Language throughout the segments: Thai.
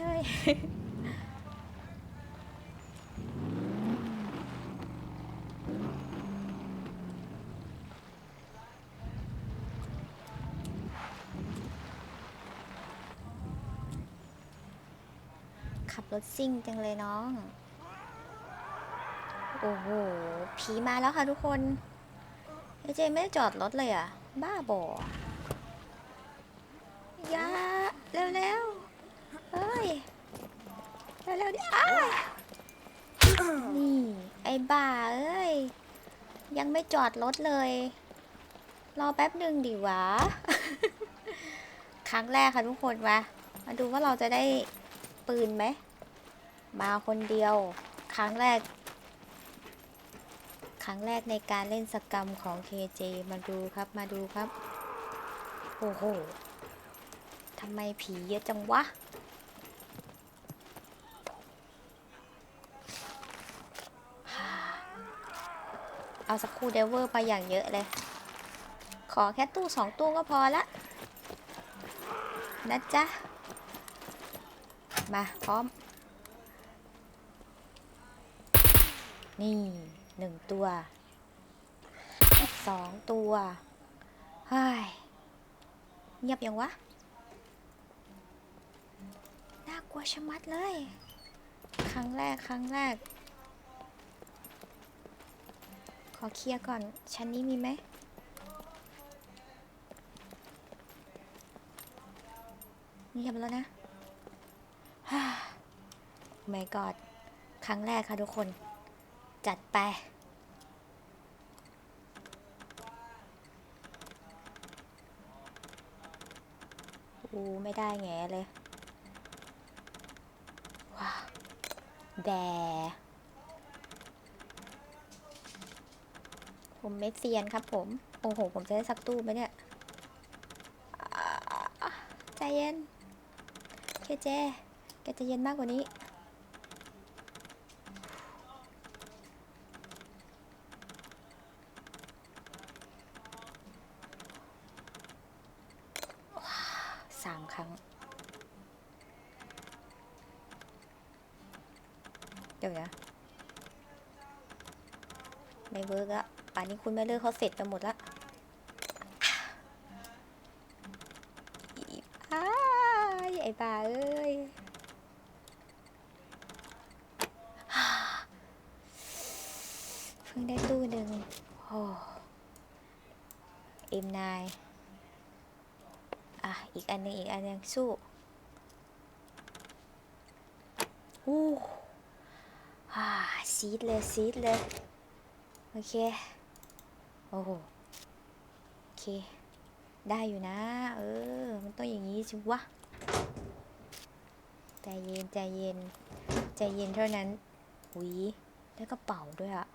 ขับรถซิ่งจังเลยน้อง โอ้โห ผีมาแล้วค่ะทุกคนเอเจไม่ได้จอดรถเลยอะ บ้าบอยาเร็วๆเฮ้ย เร็วๆดิอ้านี่ไอ้บ้าเอ้ย ยังไม่จอดรถเลย รอแป๊บหนึ่งดิวะ ครั้งแรกค่ะทุกคนมามาดูว่าเราจะได้ปืนไหม มาคนเดียว ครั้งแรก ครั้งแรกในการเล่นสกรรมของ KJ มาดูครับ มาดูครับ โอ้โหทำไมผีเยอะจังวะ เอาสักคู่เดเวอร์ไปอย่างเยอะเลย ขอแค่ตู้สองตู้ก็พอละนะจ๊ะ มา พร้อม นี่หนึ่งตัวสองตัวเฮ้ยเงียบยังวะ น่ากลัวชะมัดเลย ครั้งแรก ครั้งแรก อเคลียร์ก่อน ชั้นนี้มีไหม เงียบแล้วนะฮ่า my god ครั้งแรกค่ะทุกคน จัดไปอูไม่ได้แงเลย ว้าวแด ผมเมสเซียนครับผม โอ้โห ผมจะได้สักตู้ไหมเนี่ย ใจเย็นเคเจแกจะเย็นมากกว่านี้ สามครั้ง เดี๋ยวนะไม่เวิร์กอะ ป่านนี้คุณแม่เลิกเขาเสร็จไปหมดละอีอ้ายไอ้บ้าเอ้ยเพิ่งได้ตู้หนึ่งโอ้เอ็มนายอะ อีกอันหนึงอีกอันหนึงสู้อู้ฮ่าซีดเลยซีดเลย โอเค โอ้โหโอเค ได้อยู่นะ เออ มันต้องอย่างนี้สิวะ ใจเย็นใจเย็น ใจเย็นเท่านั้นหุยได้กระเป๋าด้วยอะ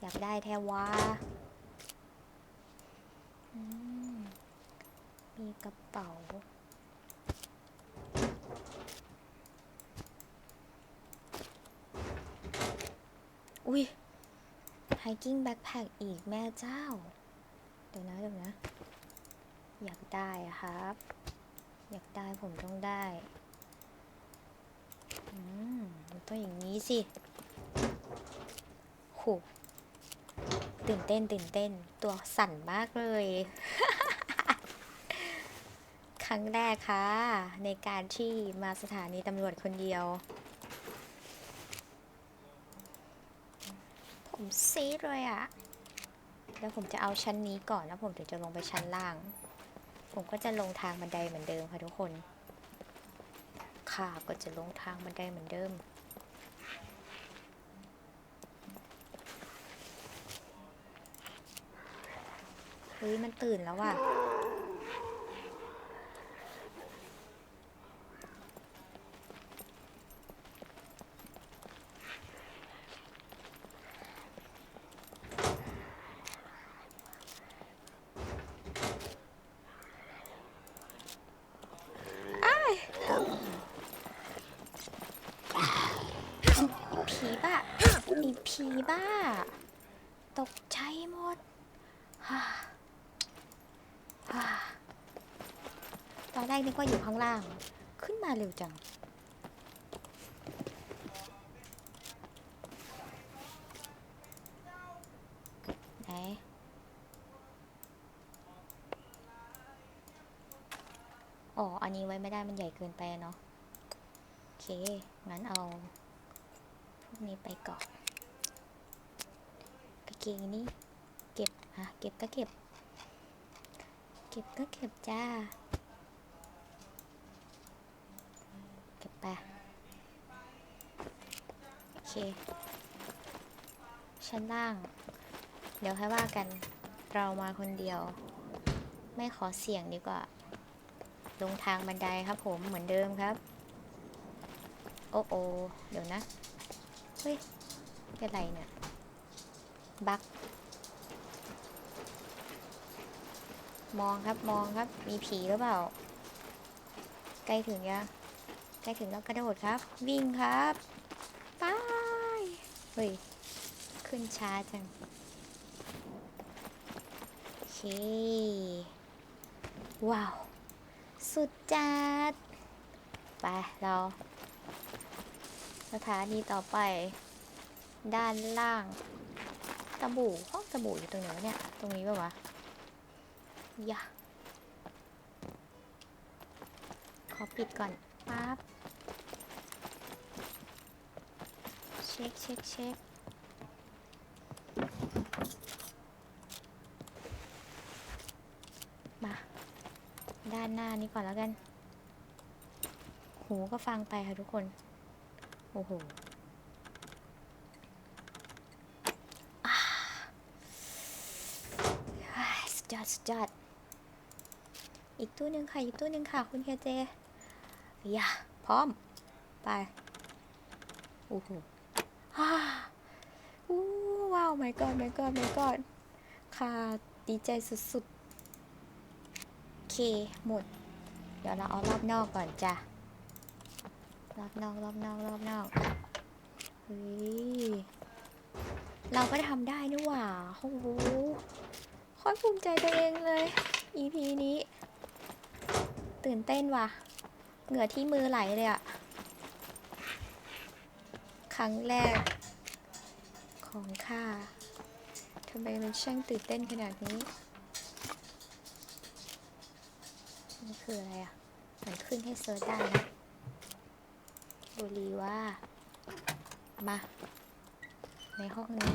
อยากได้แท้ว่ามมีกระเป๋าอุ้ย hiking backpack อีกแม่เจ้า เดี๋ยวนะเดี๋ยวนะ อยากได้ครับ อยากได้ผมต้องได้อืมต้องอย่างนี้สิโหตื่นเต้นตื่นเต้น ตัวสั่นมากเลย ครั้งแรกค่ะ ในการที่มาสถานีตำรวจคนเดียว ผมซีดเลยอะแล้วผมจะเอาชั้นนี้ก่อนแล้วผมถึงจะลงไปชั้นล่าง ผมก็จะลงทางบันไดเหมือนเดิมค่ะทุกคนค่ะก็จะลงทางบันไดเหมือนเดิม เฮ้ยมันตื่นแล้วว่ะ บ้ามีผีบ้า ตกใจหมดฮ่าฮ่าตอนแรกนึกว่าอยู่ข้างล่าง ขึ้นมาเร็วจัง ไหนอ๋อ อันนี้ไว้ไม่ได้มันใหญ่เกินไปเนาะ โอเค งั้นเอา นี้ไปก่อนกางเกงนี้เก็บฮะเก็บก็เก็บ เก็บก็เก็บจ้า เก็บไปโอเค ชั้นล่าง เดี๋ยวค่อยว่ากันเรามาคนเดียว ไม่ขอเสี่ยงดีกว่า ลงทางบันไดครับผมเหมือนเดิมครับ โอ้โอเดี๋ยวนะ เฮ้ยเป็นไรเนี่ย บักมองครับมองครับ มีผีหรือเปล่า ใกล้ถึงยังใกล้ถึงแล้วกระโดดครับ วิ่งครับไปเฮ้ย ขึ้นช้าจัง โอเค ว้าว สุดจัด ไป เรา สถานีต่อไป ด้านล่างสบู่ห้องสบู่อยู่ตรงไหนวะเนี่ย ตรงนี้ปะวะยะขอปิดก่อนปั๊บเช็คเช็คเช็คมาด้านหน้านี้ก่อนแล้วกัน หูก็ฟังไปค่ะทุกคน อ้โหอ่าอ่าสุดยอดสุดยอดอีกตู้หนึ่งค่ะ อีกตู้หนึ่งค่ะ คุณเคเจอย่าพร้อม ไป โอ้โหฮ่าอู้ว้าว my god my god my god ค่ะดีใจสุดๆ โอเค หมด เดี๋ยวเราเอารอบนอกก่อนจ้ะ รอบนอกรอบนอกรอบนอกเฮ้ยเราก็ทำได้นี่หว่าโอ้โหค่อยภูมิใจตัวเองเลย EP นี้ ตื่นเต้นว่ะ เหงื่อที่มือไหลเลยอะครั้งแรก ของข้าทำไมมันช่างตื่นเต้นขนาดนี้นี่คืออะไรอะมันขึ้นให้เซิร์ชได้นะ บุรีว่า มา ในห้องนี้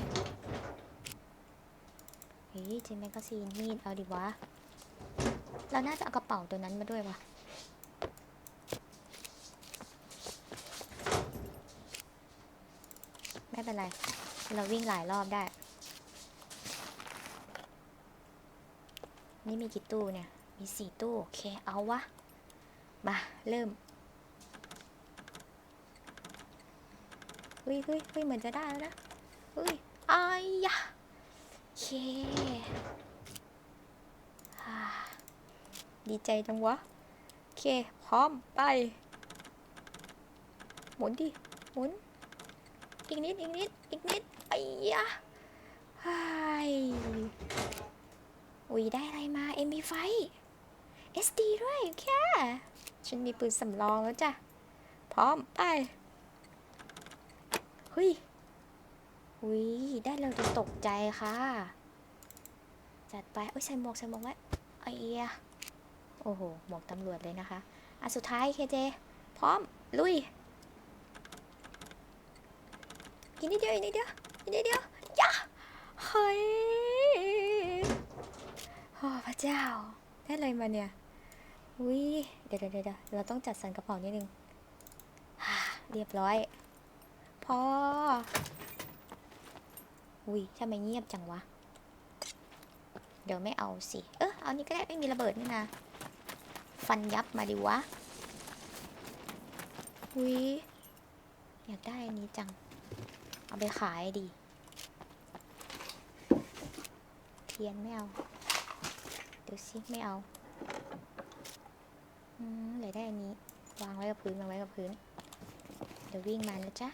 เฮ้ยเจนแมกกาซีนมีดเอาดิวะ เราน่าจะเอากระเป๋าตัวนั้นมาด้วยวะไม่เป็นไร เราวิ่งหลายรอบได้ นี่มีกี่ตู้เนี่ย มีสี่ตู้ โอเค เอาวะ มา เริ่ม เฮ้ยเฮ้ยเฮ้ยเหมือนจะได้แล้วนะเฮ้ยอายยะโอเคฮ่าดีใจจังวะโอเค พร้อมไป หมุนดิ หมุน อีกนิด อีกนิด อีกนิดไอ้ยะไฮ้ยอุ้ยได้อะไรมา MP5 SD ด้วยโอเคฉันมีปืนสำรองแล้วจ้ะ พร้อมไป เฮ้ยอุ้ยได้เราจะตกใจค่ะ จัดไปโอ้ยใส่หมวกใส่หมวกไว้ไอ้เหี้ยโอ้โห หมวกตำรวจเลยนะคะ อะ สุดท้ายเคเจ พร้อม ลุยกินนิดเดียวอีกนิดเดียวอีกนิดเดียวย่าเฮ้ยโอ้พระเจ้า ได้อะไรมาเนี่ยอุ้ยเดี๋ยวเดี๋ยวเดี๋ยวเราต้องจัดสรรกระเป๋านิดนึงฮ่าเรียบร้อย พอ อุ้ยทำไมเงียบจังวะ เดี๋ยวไม่เอาสิ เออเอานี่ก็ได้ไม่มีระเบิดนี่นะ ฟันยับมาดิวะ อุ้ยอยากได้อันนี้จัง เอาไปขายดี เทียนไม่เอา เดี๋ยวซิไม่เอาอืมเหลือได้อันนี้ วางไว้กับพื้นวางไว้กับพื้น เดี๋ยววิ่งมานะจ๊ะ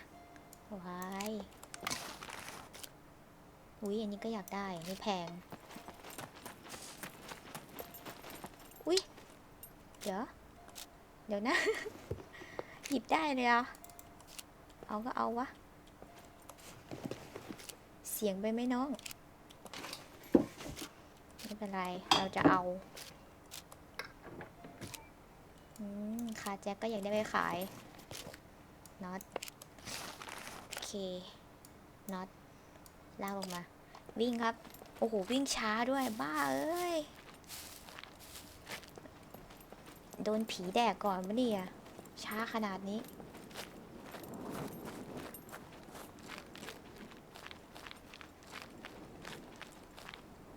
วายอุ้ยอันนี้ก็อยากได้ไม่แพง อุ้ยเดี๋ยว เดี๋ยวนะ หยิบได้เลยอะเอาก็เอาวะ เสียงไปไหมน้อง ไม่เป็นไร เราจะเอาอืมคาแจ็คก็อยากได้ไปขายน็อต เคน็อตลากลงมา วิ่งครับ โอ้โห วิ่งช้าด้วยบ้าเอ้ย โดนผีแดกก่อนมะเนี่ย ช้าขนาดนี้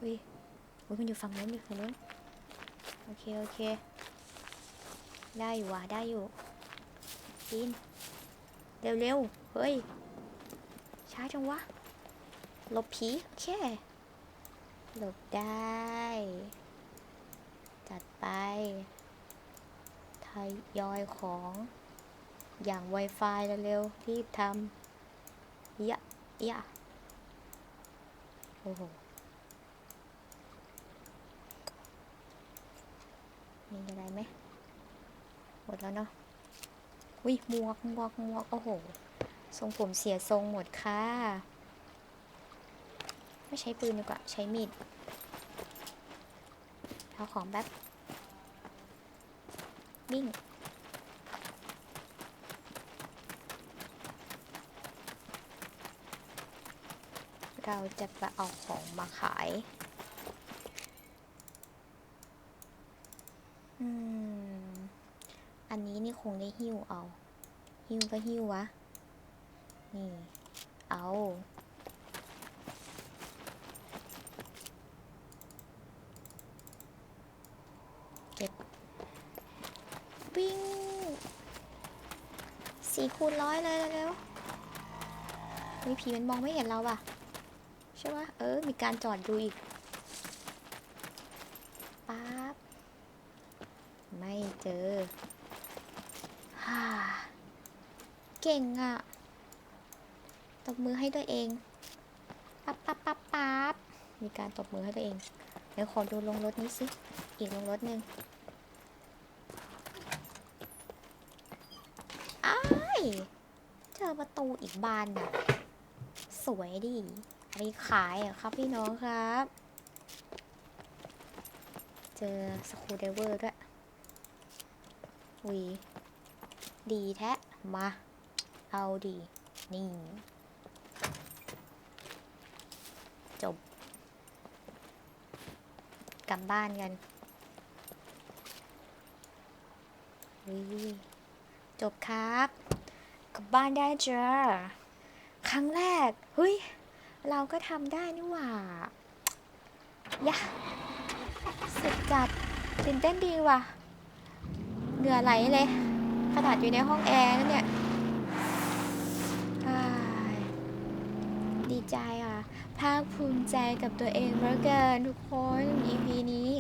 อุ้ยอุ้ยมันอยู่ฝั่งนู้นอยู่ฝั่งนู้นโอเค โอเค ได้อยู่ว่ะ ได้อยู่ปีนเร็ว ๆ เฮ้ยาจังวะหลบผีโอเคหลบได้ จัดไปทยอยของ อย่าง Wi-Fi เร็วๆรีบทำยะยะโอ้โหมีอะไรไหม หมดแล้วเนาะวิหมวกหมวกหมวกโอ้โห ทรงผมเสียทรงหมดค่ะ ไม่ใช้ปืนดีกว่า ใช้มีดเอาของแบบวิ่งเราจะไปเอาของมาขาย อืม อันนี้นี่คงได้หิ้วเอา หิ้วก็หิ้ววะ นี่ เอา เก็บ วิ่งสี่คูณร้อยเลยเร็วๆมีผีมันมองไม่เห็นเราป่ะ ใช่ปะเออ มีการจอดดูอีกปั๊บไม่เจอ ฮ่า เก่งอะ่ะ ตบมือให้ตัวเอง ปั๊บปั๊บปั๊บปั๊บมีการตบมือให้ตัวเอง เดี๋ยวขอดูลงรถนี้สิ อีกลงรถหนึ่งอ้ายเจอประตูอีกบานน่ะ สวยดิเอาไปขายเหรอะครับพี่น้องครับ เจอสครูไดเวอร์ด้วยวีดีแท้ มา เอาดี นี่ จบ ก ลับบ้านกันวิจบครับกลับบ้านได้เจอครั้งแรกเฮ้ยเราก็ทำได้นี่หว่ายะสุดจัดตื่นเต้นดีว่ะเหงื่อไหลเลย ขนาดอยู่ในห้องแอร์นั่นเนี่ยดีใจอะ ภาคภูมิใจกับตัวเองเหลือเกินทุกคน EP นี้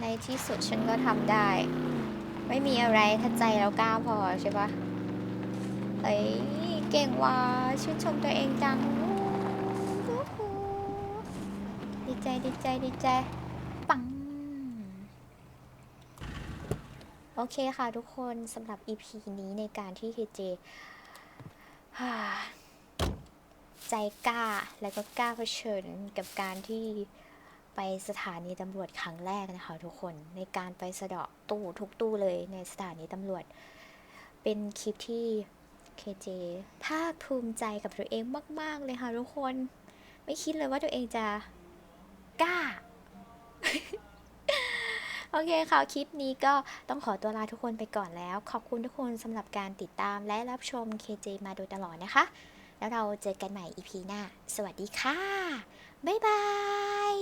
ในที่สุดฉันก็ทำได้ ไม่มีอะไรถ้าใจเรากล้าพอใช่ปะเอ้ยเก่งว่ะชื่นชมตัวเองจัง ดีใจดีใจดีใจ ปัง โอเคค่ะทุกคนสำหรับ EP นี้ในการที่ KJ ฮ่า ใจกล้าแล้วก็กล้าเผชิญกับการที่ไปสถานีตำรวจครั้งแรกนะคะทุกคนในการไปสะเดาะตู้ทุกตู้เลยในสถานีตำรวจ เป็นคลิปที่ KJ ภาคภูมิใจกับตัวเองมาก ๆ เลยค่ะทุกคน ไม่คิดเลยว่าตัวเองจะกล้า โอเคค่ะคลิปนี้ก็ต้องขอตัวลาทุกคนไปก่อนแล้ว ขอบคุณทุกคนสำหรับการติดตามและรับชม KJ มาโดยตลอดนะคะ แล้วเราเจอกันใหม่ EP หน้า สวัสดีค่ะ บ๊ายบาย